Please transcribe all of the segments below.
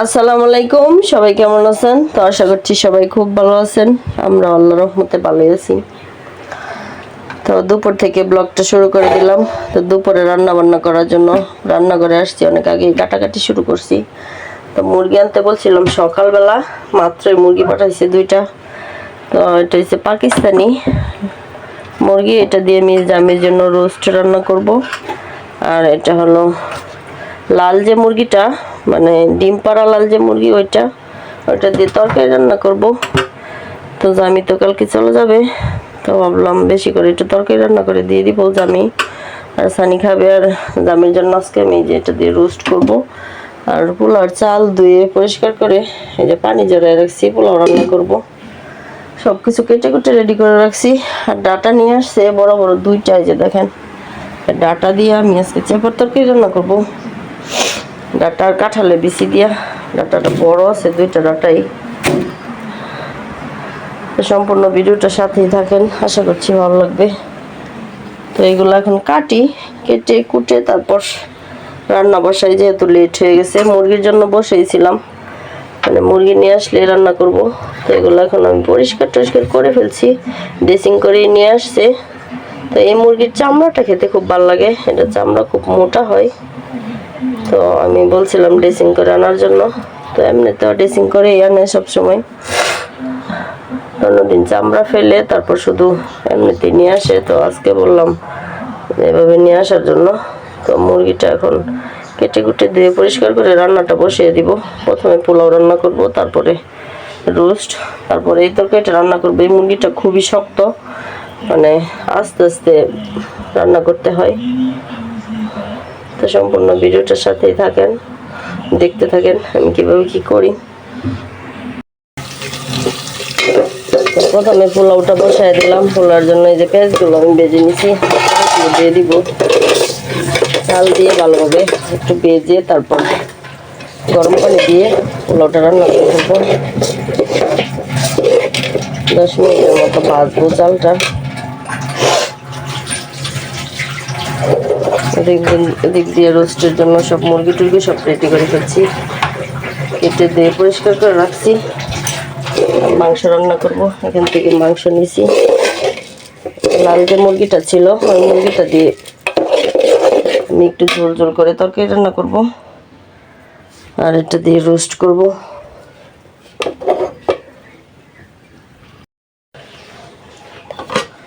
আসসালামু আলাইকুম, সবাই কেমন আছেন? তো আশা করছি সবাই খুব ভালো আছেন। আমরা আল্লাহ রহমতে ভালোই আছি। তো দুপুর থেকে ব্লগটা শুরু করে দিলাম। তো দুপুরে রান্না বান্না করার জন্য রান্নাঘরে আসছি, অনেক আগে কাটাকাটি শুরু করছি। তো মুরগি আনতে বলছিলাম সকালবেলা, মাত্রই মুরগি পাঠাইছে দুইটা। তো এটা হচ্ছে পাকিস্তানি। মুরগি এটা দিয়ে আমি জামির জন্য রোস্ট রান্না করব। আর এটা হলো লাল যে মুরগিটা মানে ডিম পাড়া লাল যে মুরগি, ওইটা ওইটা দিয়ে তরকারি রান্না করব। তো জামি তো কালকে চলে যাবে, তো ভাবলাম বেশি করে একটু তরকারি রান্না করে দিয়ে দিব জামি। আর সানি খাবে, আর জামির জন্য আজকে আমি যে এটা দিয়ে রোস্ট করব। আর পোলাওর চাল ধুয়ে পরিষ্কার করে এই যে পানি জড়ায় রাখছি, পোলাও রান্না করব। সব কিছু কেটে কুটে রেডি করে রাখছি। আর ডাটা নিয়ে আসছে, বড় বড় দুইটা যে দেখেন। ডাটা দিয়ে আমি আজকে চেপার তরকারি রান্না করব। ডাটা আর কাঁঠালে বিচি দিয়া ডাটাটা বড় আছে, দুইটা ডাটাই সম্পূর্ণ ভিডিওটা সাথেই থাকেন, আশা করছি ভালো লাগবে। তো এগুলো এখন কাটি, কেটে কুটে তারপর রান্না বসাই, যেহেতু লেট হয়ে গেছে, মুরগির জন্য বসেইছিলাম। মানে মুরগি নিয়ে আসলে রান্না করব। তো এগুলো এখন আমি পরিষ্কার টরিষ্কার করে ফেলছি, ড্রেসিং করে নিয়ে আসছে। তো এই মুরগির চামড়াটা খেতে খুব ভালো লাগে, এটা চামড়া খুব মোটা হয়। তো আমি বলছিলাম ড্রেসিং করে আনার জন্য। তো এমনি তো ড্রেসিং করেই আনে সবসময়। অন্যদিন চামড়া ফেলে তারপর শুধু এমনিতে নিয়ে আসে। তো আজকে বললাম এভাবে নিয়ে আসার জন্য। তো মুরগিটা এখন কেটে কুটে দিয়ে পরিষ্কার করে রান্নাটা বসিয়ে দিব। প্রথমে পোলাও রান্না করব, তারপরে রোস্ট, তারপরে এই তরকারিটা রান্না করব। এই মুরগিটা খুবই শক্ত। মানে আস্তে আস্তে রান্না করতে হয়। তো সম্পূর্ণ ভিডিওটার সাথেই থাকেন, দেখতে থাকেন আমি কীভাবে কি করি। প্রথমে পোলাওটা বসায় দিলাম পোলার জন্য এই যে পেঁয়াজগুলো আমি বেজে নিছি দিয়ে দিব। চাল দিয়ে ভালোভাবে একটু বেজে তারপর গরম পানি দিয়ে পোলাওটা রান্না করে ফেলব দশ মিনিটের মতো ভাজবো চালটা। দিয়ে- এদিক দিয়ে রোস্টের জন্য সব মুরগি টুরগি সব রেডি করে ফেলছি। কেটে দিয়ে পরিষ্কার করে রাখছি। মাংস রান্না করব। এখান থেকে মাংস নিছি। লাল যে মুরগিটা ছিল, ওই মুরগিটা দিয়ে আমি একটু ঝোল ঝোল করে তরকারি রান্না করব। আর এটা দিয়ে রোস্ট করব।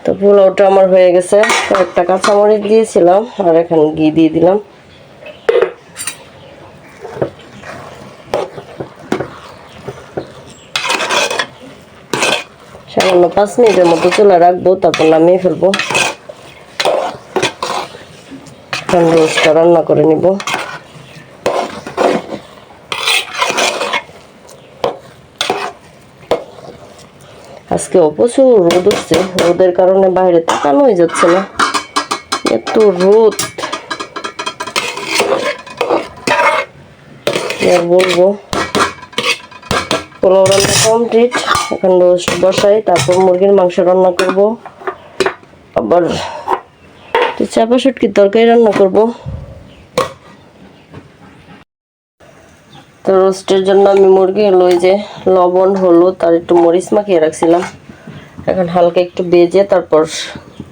তো পোলাওটা আমার হয়ে গেছে। কয়েকটা কাঁচামরিচ দিয়েছিলাম, আর এখন ঘি দিয়ে দিলাম। সামান্য পাঁচ মিনিটের মতো চুলা রাখব, তারপর নামিয়ে ফেলব। এখন রোস্টটা রান্না করে নিব। আজকে প্রচুর রোদ উঠছে, রোদের কারণে বাইরে তাকানোই যাচ্ছে না। এত রোদ। আর বলব? পোলাও রান্না কমপ্লিট এখন রোস্ট বসাই, তারপর মুরগির মাংস রান্না করব। আবার চাপা শুটকির তরকারি রান্না করব। তো রোস্টের জন্য আমি মুরগি হলো যে লবণ, হলুদ আর একটু মরিচ মাখিয়ে রাখছিলাম। এখন হালকা একটু বেজে তারপর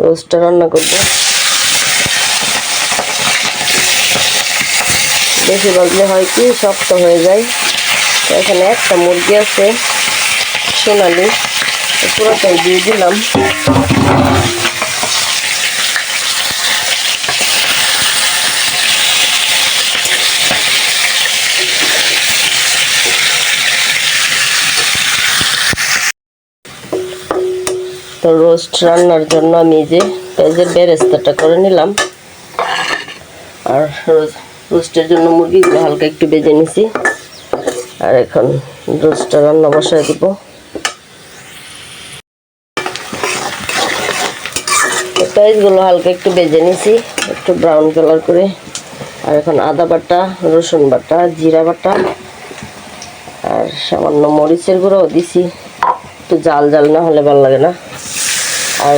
রোস্টটা রান্না করব। বেশি বাজলে হয় কি, শক্ত হয়ে যায়। তো এখানে একটা মুরগি আছে সোনালি, পুরোটাই দিয়ে দিলাম। তো রোস্ট রান্নার জন্য আমি যে পেঁয়াজের বেরেস্তাটা করে নিলাম। আর রোস্টের জন্য মুরগিগুলো হালকা একটু বেজে নিছি। আর এখন রোস্টটা রান্না বসায় দিব। পেঁয়াজগুলো হালকা একটু বেজে নিছি, একটু ব্রাউন কালার করে। আর এখন আদা বাটা, রসুন বাটা, জিরা বাটা, আর সামান্য মরিচের গুঁড়োও দিছি। একটু জাল জাল না হলে ভালো লাগে না। আর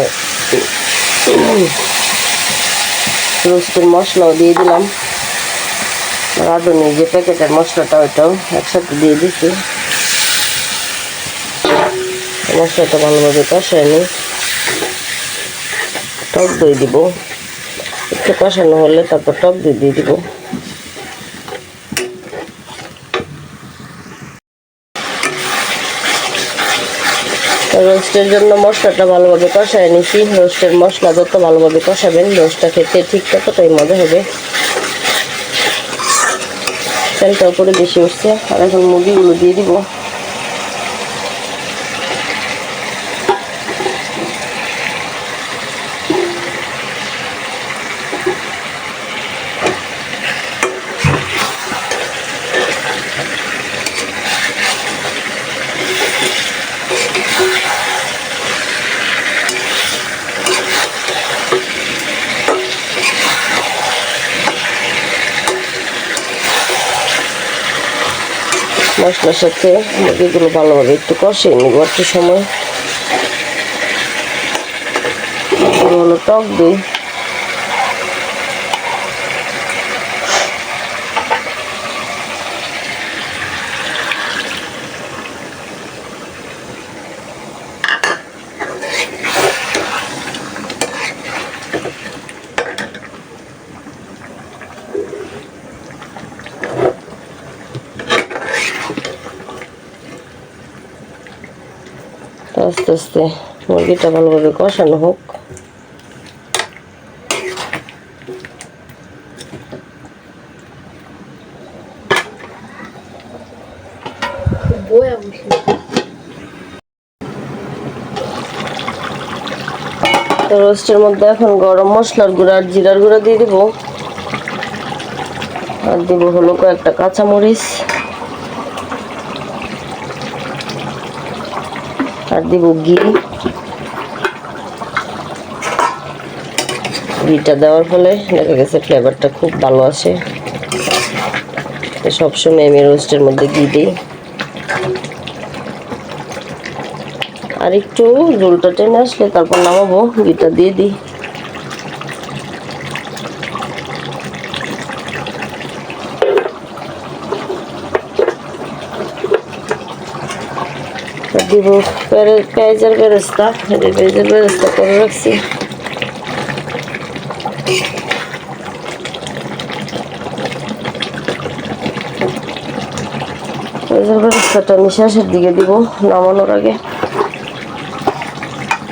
রোস্টের মশলাও দিয়ে দিলাম। রাঁধুনি যে প্যাকেটের মশলাটা ওইটাও একসাথে দিয়ে দিচ্ছি মশলাটা ভালোভাবে কষায় নি টক দই দিব। একটু কষানো হলে তারপর টক দই দিয়ে দিব। রোস্টের জন্য মশলাটা ভালোভাবে কষায় নিছি। রোস্টের মশলা যত ভালোভাবে কষাবেন, রোস্টটা খেতে ঠিকঠাক ততটাই মজা হবে। তেলটা উপরে বেশি উঠছে, আর এখন মুরগিগুলো দিয়ে দিব। মশলার সাথে মুরগিগুলো ভালোভাবে একটু কষে নিব একটু সময়। টক দই তো আস্তে মুরগিটা ভালোভাবে কষানো হোক। তো রোস্টের মধ্যে এখন গরম মশলার গুঁড়া আর জিরার গুঁড়া দিয়ে দিব। আর দিব হলো কয়েকটা কাঁচামরিচ। আর দিব ঘি। ঘিটা দেওয়ার ফলে দেখা গেছে ফ্লেভারটা খুব ভালো আসে। সবসময় আমি রোস্টের মধ্যে ঘি দিই। আর একটু জলটা টেনে আসলে তারপর নামাবো, ঘিটা দিয়ে দিই আর দিব। পেঁয়াজ- পেঁয়াজের বেরেস্তা পেঁয়াজের বেরেস্তা করে রাখছি। পেঁয়াজের বেরেস্তাটা দিকে দিব নামানোর আগে।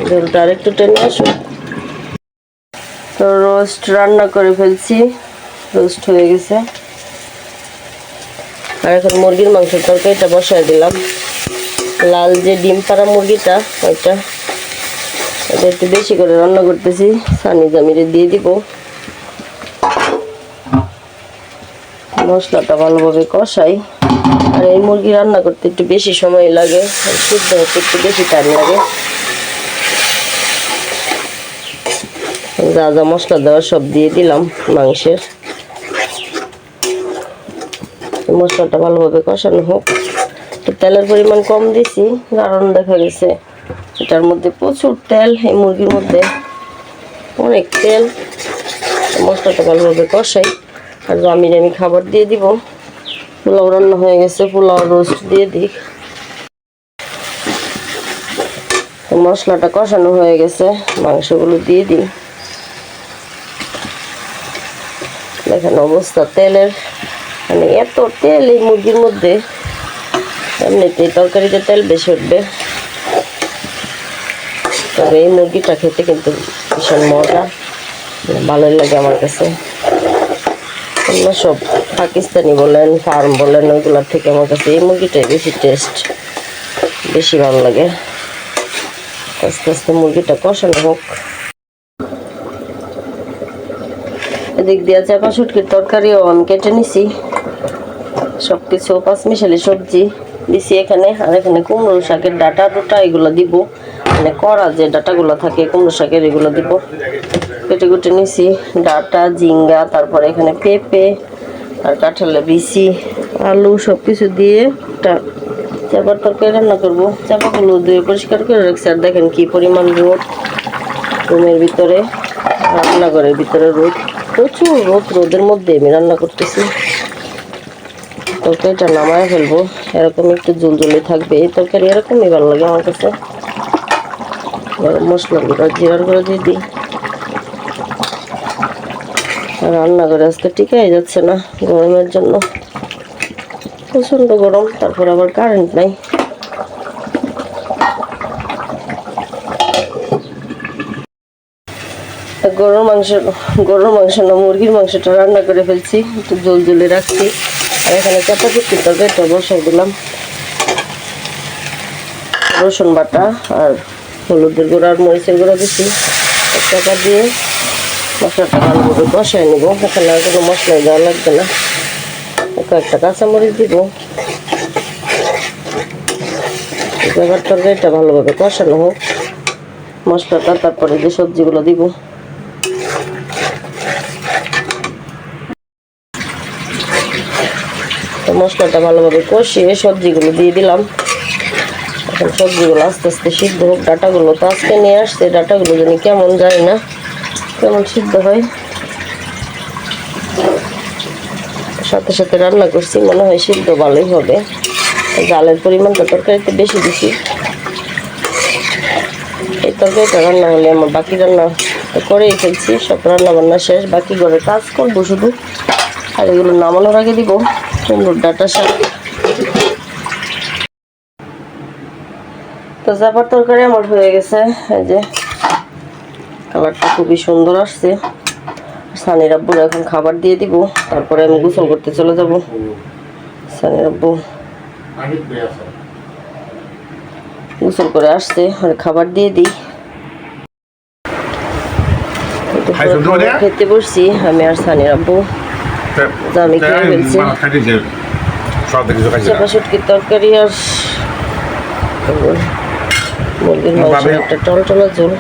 ঝোলটা আরেকটু টেনে আসুন তো রোস্ট রান্না করে ফেলছি, রোস্ট হয়ে গেছে। আর এখন মুরগির মাংসের তরকারিটা বসায় দিলাম। লাল যে ডিম পাড়া মুরগিটা, ওইটা এটা একটু বেশি করে রান্না করতেছি। সানি জামিরে দিয়ে দিব। মশলাটা ভালোভাবে কষাই। আর এই মুরগি রান্না করতে একটু বেশি সময় লাগে, সিদ্ধ হতে একটু বেশি টাইম লাগে। যা যা মশলা দেওয়া সব দিয়ে দিলাম মাংসের। মশলাটা ভালোভাবে কষানো হোক। তো তেলের পরিমাণ কম দিছি, কারণ দেখা গেছে এটার মধ্যে প্রচুর তেল, এই মুরগির মধ্যে অনেক তেল। মশলাটা ভালোভাবে কষাই, আর আমি আমি খাবার দিয়ে দিব। পোলাও রান্না হয়ে গেছে, পোলাও রোস্ট দিয়ে দিই। মশলাটা কষানো হয়ে গেছে, মাংসগুলো দিয়ে দিই। দেখেন অবস্থা তেলের। মানে এত তেল এই মুরগির মধ্যে। এমনিতেই তরকারিতে তেল বেশি উঠবে। তবে এই মুরগিটা খেতে কিন্তু ভীষণ মজা। ভালোই লাগে আমার কাছে। অন্য সব পাকিস্তানি বলেন, ফার্ম বলেন, ওইগুলোর থেকে আমার কাছে এই মুরগিটাই বেশি টেস্ট বেশি ভালো লাগে। আস্তে আস্তে মুরগিটা কষানো হোক। এদিক দিয়ে চাপা শুটকির তরকারিও আমি কেটে নিছি। সব কিছু পাঁচ মিশালি সবজি। দিছি এখানে, আর এখানে কুমড়ো শাকের ডাটা টুটা এগুলো দিব। মানে করা যে ডাটাগুলো থাকে, কুমড়ো শাকের এগুলো দিব। কেটে কুটে নিছি। ডাটা জিঙ্গা তারপরে এখানে পেঁপে, আর কাঁঠালের বিচি, আলু সব কিছু দিয়ে একটা চাপার তরকারি রান্না করব। চাপাগুলো ধুয়ে পরিষ্কার করে রাখছি। আর দেখেন কি পরিমাণ রোদ রুমের ভিতরে, রান্নাঘরের ভিতরে রোদ। প্রচুর রোদ, রোদের মধ্যে আমি রান্না করতেছি। তরকারিটা নামায় ফেলব। এরকম একটু জলজলি থাকবে। এই তরকারি এরকমই ভালো লাগে আমার কাছে। মশলা গুঁড়ো, জিরার গুঁড়ো দিয়ে দিই। রান্না করে আজকে টিকাই যাচ্ছে না গরমের জন্য। প্রচণ্ড গরম, তারপর আবার কারেন্ট নাই। গরুর মাংস গরুর মাংস না, মুরগির মাংসটা রান্না করে ফেলছি। একটু জল জলে রাখছি। আর এখানে চাপাচুপির তরকারিটা বসাই দিলাম। রসুন বাটা আর হলুদের গুঁড়ো আর মরিচের গুঁড়ো দিচ্ছি। চাপা দিয়ে মশলাটা ভালো করে কষাই নেব। এখানে আর কোনো মশলাই দেওয়া লাগবে না। কয়েকটা কাঁচামরিচ দিব। এবার তরকারিটা ভালোভাবে কষানো হোক। মশলাটা তারপরে যে সবজিগুলো দিব। মশলাটা ভালোভাবে কষিয়ে সবজিগুলো দিয়ে দিলাম। এখন সবজিগুলো আস্তে আস্তে সিদ্ধ হোক, ডাটাগুলো তো আজকে নিয়ে আসছে, ডাটাগুলো জানি কেমন যায় না, কেমন সিদ্ধ হয়। সাথে সাথে রান্না করছি, মনে হয় সিদ্ধ ভালোই হবে। জালের পরিমাণটা তরকারিতে বেশি দিছি। এই তরকারিটা রান্না হলে আমার বাকি রান্না করেই ফেলছি, সব রান্না বান্না শেষ, বাকি ঘরে কাজ করব শুধু। আর এগুলো নামানোর আগে দিব। কুমড়োর ডাটা শাক তো জাপার তরকারি আমার হয়ে গেছে এই যে কালারটা খুবই সুন্দর আসছে। সানির আব্বুর এখন খাবার দিয়ে দিব তারপরে আমি গোসল করতে চলে যাব। সানির আব্বু গোসল করে আসছে আর খাবার দিয়ে দিই। খেতে বসছি আমি আর সানির আব্বু। চাপা শুটকির তরকারি আর মুরগির মাংস একটা টলটলা ঝোল।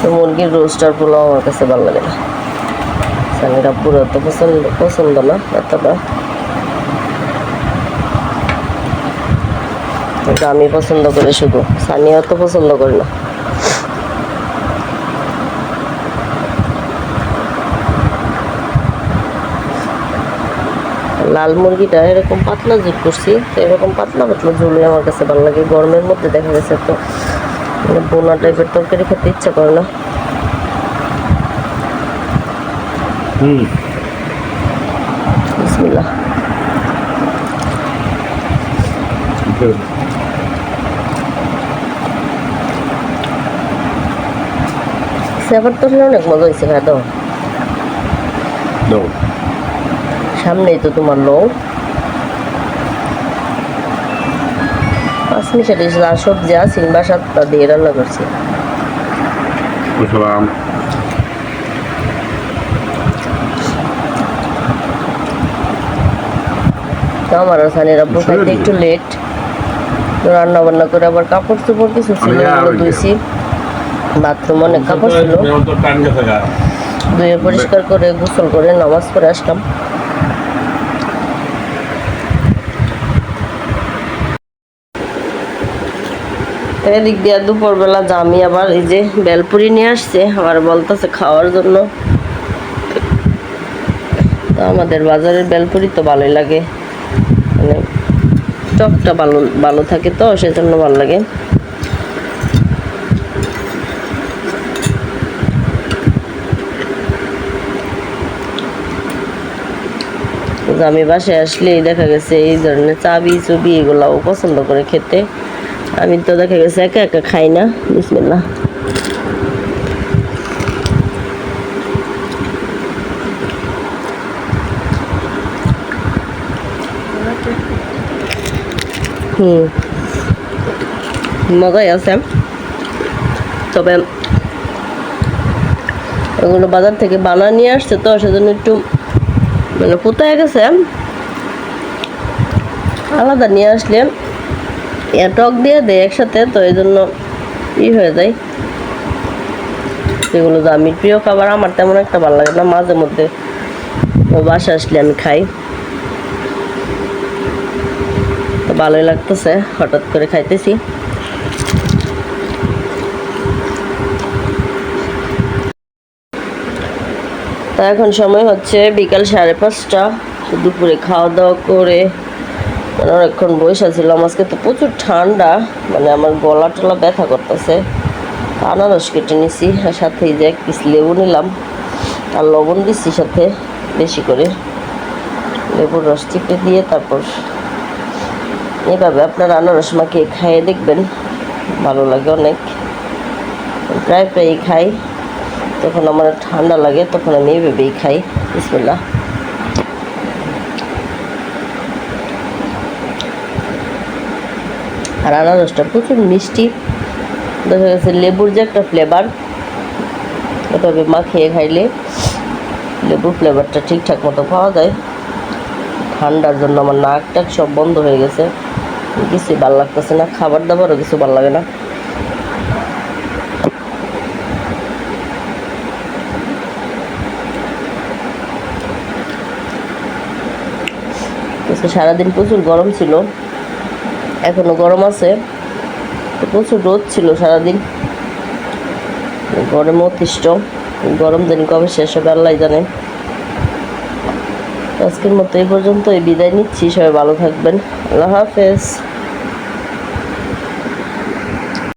তো মুরগির রোস্টার পোলাও আমার কাছে ভালো লাগে না। সানিরা পুরো তো পছন্দ পছন্দ না এতটা। এটা আমি পছন্দ করি শুধু। সানিয়া তো পছন্দ করি না। লাল মুরগিটা এরকম পাতলা ঝোল করছি তো এরকম পাতলা পাতলা ঝোলই আমার কাছে ভালো লাগে। গরমের মধ্যে দেখা গেছে তো মানে বোনা টাইপের তরকারি খেতে ইচ্ছা করে না। হুম। বিসমিল্লাহ। সেবার তো অনেক মজা হয়েছে দাওয়া দাও সামনেই তো তোমার লোক পাঁচ মিশাল আর সবজি আছে দিয়ে রান্না করছি। আমার আর সানির আব্বু খাইতে একটু লেট রান্না বান্না করে আবার কাপড় চোপড় কিছু ছিল ধুইছি। বাথরুম অনেক কাপড় ছিল। ধুয়ে পরিষ্কার করে, গোসল করে, নামাজ পড়ে আসলাম। এদিক দুপুরবেলা জামি আবার এই যে বেলপুরি নিয়ে আসছে, আবার বলতেছে খাওয়ার জন্য। আমাদের বাজারের বেলপুরি তো ভালোই লাগে। মানে টকটা ভালো ভালো থাকে তো, সেজন্য ভালো লাগে। আমি বাসায় আসলেই দেখা গেছে এই ধরনের চাবি চুবি এগুলাও পছন্দ করে খেতে। আমি তো দেখা গেছে একা একা খাই না, বিসমিল্লাহ। হুম। মজাই আছে। তবে এগুলো বাজার থেকে বানা নিয়ে আসছে তো, সেজন্য একটু মানে কোথায় গেছে। আলাদা নিয়ে আসলে টক দিয়ে দেয় একসাথে, তো এই জন্য ই হয়ে যায়। সেগুলো তো আমি প্রিয় খাবার, আমার তেমন একটা ভালো লাগে না, মাঝে মধ্যে ও বাসা আসলে আমি খাই। তো ভালোই লাগতেছে, হঠাৎ করে খাইতেছি। তা এখন সময় হচ্ছে বিকাল সাড়ে পাঁচটা। দুপুরে খাওয়া দাওয়া করে মানে অনেকক্ষণ বসে ছিলাম আজকে তো প্রচুর ঠান্ডা। মানে আমার গলা টলা ব্যথা করতেছে। আনারস কেটে নিছি আর সাথে যে এক পিস লেবু নিলাম। আর লবণ দিচ্ছি সাথে বেশি করে। লেবুর রস চিপে দিয়ে তারপর এভাবে আপনার আনারস মাখিয়ে খাইয়ে দেখবেন। ভালো লাগে অনেক। প্রায় প্রায়ই খাই। যখন আমার ঠান্ডা লাগে, তখন আমি এভাবেই খাই। বিসমিল্লাহ। আর আনারসটা প্রচুর মিষ্টি। দেখা গেছে লেবুর যে একটা ফ্লেভার এভাবে মাখিয়ে খাইলে লেবুর ফ্লেভারটা ঠিকঠাক মতো পাওয়া যায়। ঠান্ডার জন্য আমার নাক টাক সব বন্ধ হয়ে গেছে। কিছুই ভালো লাগতেছে না, খাবার দাবারও কিছু ভালো লাগে না। আজকে সারাদিন প্রচুর গরম ছিল। এখনও গরম আছে। প্রচুর রোদ ছিল সারাদিন। গরম অতিষ্ঠ। গরম দিন কবে শেষ হবে আল্লাহ জানে। আজকের মতো এই পর্যন্ত এই বিদায় নিচ্ছি। সবাই ভালো থাকবেন। আল্লাহ হাফেজ।